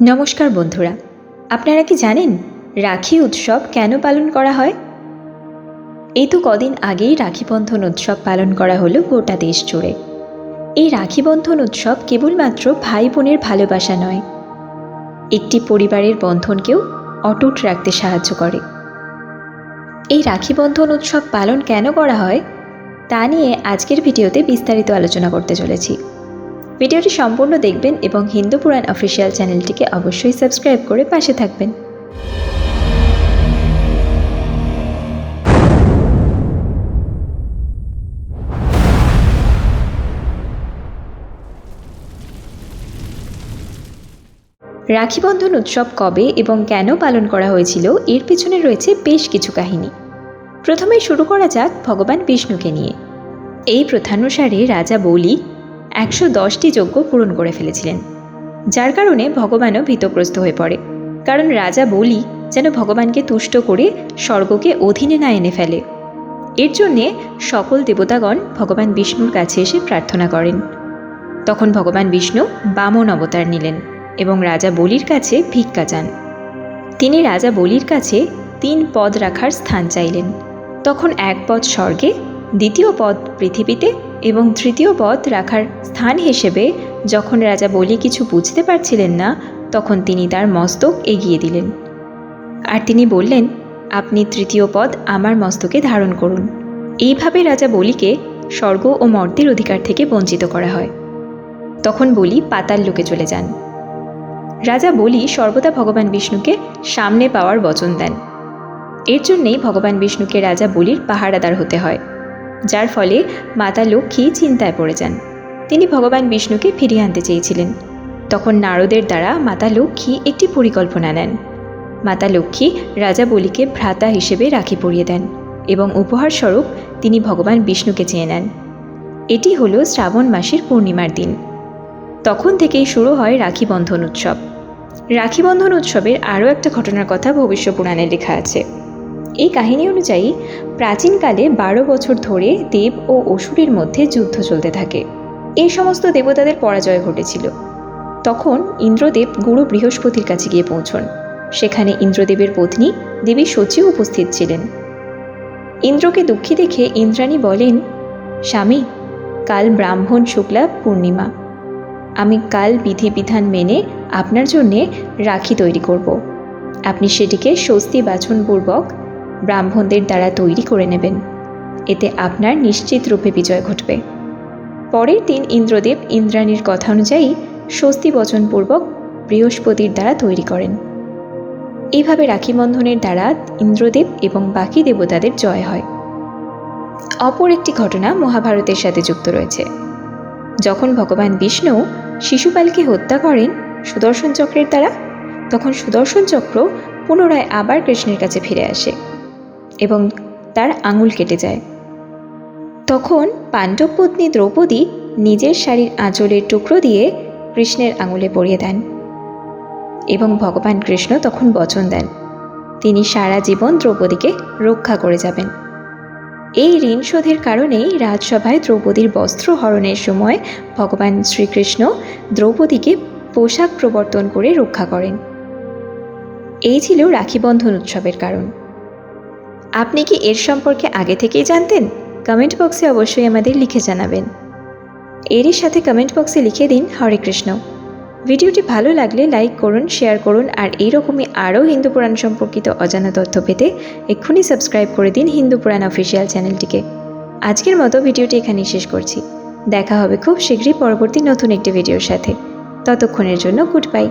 নমস্কার বন্ধুরা, আপনারা কি জানেন রাখি উৎসব কেন পালন করা হয়? এই তো কদিন আগেই রাখি বন্ধন উৎসব পালন করা হলো গোটা দেশ জুড়ে। এই রাখি বন্ধন উৎসব কেবলমাত্র ভাই বোনের ভালোবাসা নয়, একটি পরিবারের বন্ধনকেও অটুট রাখতে সাহায্য করে। এই রাখি বন্ধন উৎসব পালন কেন করা হয়, তা নিয়ে আজকের ভিডিওতে বিস্তারিত আলোচনা করতে চলেছি। ভিডিওটি সম্পূর্ণ দেখবেন এবং হিন্দু পুরাণ অফিসিয়াল চ্যানেলটিকে অবশ্যই সাবস্ক্রাইব করে পাশে থাকবেন। রাখি বন্ধন উৎসব কবে এবং কেন পালন করা হয়েছিল, এর পিছনে রয়েছে বেশ কিছু কাহিনী। প্রথমে শুরু করা যাক ভগবান বিষ্ণুকে নিয়ে। এই প্রথানুসারে রাজা বলি একশো দশটি যজ্ঞ পূরণ করে ফেলেছিলেন। যার কারণে ভগবানও ভীতগ্রস্ত হয়ে পড়ে। কারণ রাজা বলি যেন ভগবানকে তুষ্ট করে স্বর্গকে অধীনে না এনে ফেলে। এর জন্যে সকল দেবতাগণ ভগবান বিষ্ণুর কাছে এসে প্রার্থনা করেন। তখন ভগবান বিষ্ণু বামন অবতার নিলেন এবং রাজা বলির কাছে ভিক্ষা চান। তিনি রাজা বলির কাছে তিন পদ রাখার স্থান চাইলেন। তখন এক পদ স্বর্গে, দ্বিতীয় পদ পৃথিবীতে এবং তৃতীয় পদ রাখার স্থান হিসেবে যখন রাজা বলি কিছু বুঝতে পারছিলেন না, তখন তিনি তার মস্তক এগিয়ে দিলেন। আর তিনি বললেন, আপনি তৃতীয় পদ আমার মস্তকে ধারণ করুন। এইভাবে রাজা বলিকে স্বর্গ ও মর্তের অধিকার থেকে বঞ্চিত করা হয়। তখন বলি পাতাল লোকে চলে যান। রাজা বলি সর্বদা ভগবান বিষ্ণুকে সামনে পাওয়ার বচন দেন। এর জন্যেই ভগবান বিষ্ণুকে রাজা বলির পাহারাদার হতে হয়। যার ফলে মাতা লক্ষ্মী চিন্তায় পড়ে যান। তিনি ভগবান বিষ্ণুকে ফিরিয়ে আনতে চেয়েছিলেন। তখন নারদের দ্বারা মাতা লক্ষ্মী একটি পরিকল্পনা নেন। মাতা লক্ষ্মী রাজা বলিকে ভ্রাতা হিসেবে রাখি পরিয়ে দেন এবং উপহারস্বরূপ তিনি ভগবান বিষ্ণুকে চেয়ে নেন। এটি হলো শ্রাবণ মাসের পূর্ণিমার দিন। তখন থেকেই শুরু হয় রাখি বন্ধন উৎসব। রাখি বন্ধন উৎসবের আরও একটা ঘটনার কথা ভবিষ্য পুরাণে লেখা আছে। এই কাহিনী অনুযায়ী, প্রাচীনকালে বারো বছর ধরে দেব ও অসুরের মধ্যে যুদ্ধ চলতে থাকে। এই সমস্ত দেবতাদের পরাজয় ঘটেছিল। তখন ইন্দ্রদেব গুরু বৃহস্পতির কাছে গিয়ে পৌঁছন। সেখানে ইন্দ্রদেবের পত্নী দেবী সচিও উপস্থিত ছিলেন। ইন্দ্রকে দুঃখী দেখে ইন্দ্রাণী বলেন, স্বামী, কাল ব্রাহ্মণ শুক্লা পূর্ণিমা। আমি কাল বিধিবিধান মেনে আপনার জন্যে রাখি তৈরি করব। আপনি সেটিকে স্বস্তি বাছনপূর্বক ব্রাহ্মণদের দ্বারা তৈরি করে নেবেন। এতে আপনার নিশ্চিত রূপে বিজয় ঘটবে। পরের দিন ইন্দ্রদেব ইন্দ্রাণীর কথা অনুযায়ী স্বস্তি বচনপূর্বক বৃহস্পতির দ্বারা তৈরি করেন। এইভাবে রাখি বন্ধনের দ্বারা ইন্দ্রদেব এবং বাকি দেবতাদের জয় হয়। অপর একটি ঘটনা মহাভারতের সাথে যুক্ত রয়েছে। যখন ভগবান বিষ্ণু শিশুপালকে হত্যা করেন সুদর্শন চক্রের দ্বারা, তখন সুদর্শন চক্র পুনরায় আবার কৃষ্ণের কাছে ফিরে আসে। এবং তার আঙুল কেটে যায়। তখন পাণ্ডব পত্নী দ্রৌপদী নিজের শাড়ির আঁচলের টুকরো দিয়ে কৃষ্ণের আঙুলে পরিয়ে দেন এবং ভগবান কৃষ্ণ তখন বচন দেন, তিনি সারা জীবন দ্রৌপদীকে রক্ষা করে যাবেন। এই ঋণ শোধের কারণেই রাজসভায় দ্রৌপদীর বস্ত্র হরণের সময় ভগবান শ্রীকৃষ্ণ দ্রৌপদীকে পোশাক প্রবর্তন করে রক্ষা করেন। এই ছিল রাখি বন্ধন উৎসবের কারণ। আপনি কি এর সম্পর্কে আগে থেকেই জানতেন? কমেন্ট বক্সে অবশ্যই আমাদের লিখে জানাবেন। এরই সাথে কমেন্ট বক্সে লিখে দিন হরে কৃষ্ণ। ভিডিওটি ভালো লাগলে লাইক করুন, শেয়ার করুন আর এইরকমই আরও হিন্দু পুরাণ সম্পর্কিত অজানা তথ্য পেতে এক্ষুনি সাবস্ক্রাইব করে দিন হিন্দু পুরাণ অফিসিয়াল চ্যানেলটিকে। আজকের মতো ভিডিওটি এখানেই শেষ করছি। দেখা হবে খুব শীঘ্রই পরবর্তী নতুন একটি ভিডিওর সাথে। ততক্ষণের জন্য গুড বাই।